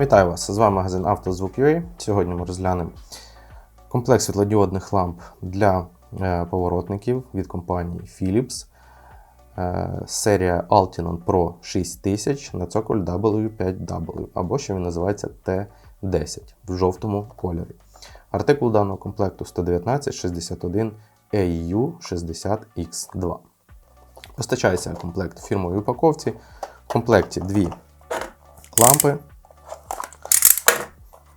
Вітаю вас! З вами магазин «Автозвук.UA». Сьогодні ми розглянемо комплект світлодіодних ламп для е, поворотників від компанії Philips. Е, серія Altinon Pro 6000 на цоколь W5W, або ще він називається T10 в жовтому кольорі. Артикул даного комплекту 11961 AU60X2. Постачається комплект в фірмовій упаковці. В комплекті дві лампи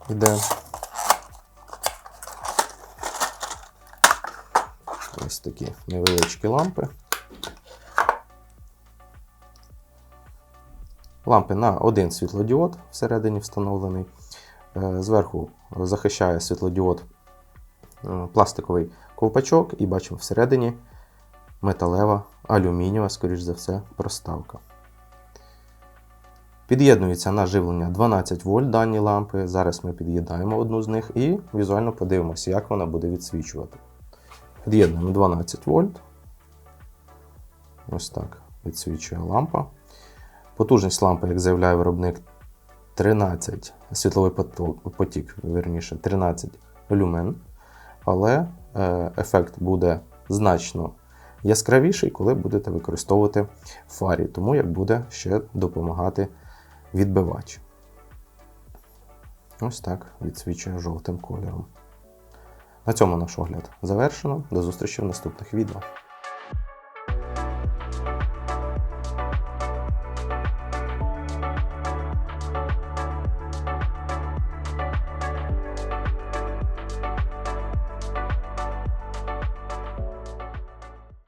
йде. Ось такі невеличкі лампи. Лампи на один світлодіод всередині встановлений. Е, Зверху захищає світлодіод е, пластиковий ковпачок, і бачимо всередині металева, алюмінієва, скоріш за все, проставка. Під'єднується на живлення 12 вольт дані лампи. Зараз ми під'єднаємо одну з них і візуально подивимося, як вона буде відсвічувати. Під'єднуємо 12 вольт. Ось так відсвічує лампа. Потужність лампи, як заявляє виробник, 13 світловий потік, верніше, 13 люмен. Але е, ефект буде значно яскравіший, коли будете використовувати фарі, тому як буде ще допомагати відбивач. Ось так відсвічує жовтим кольором. На цьому наш огляд завершено. До зустрічі в наступних відео.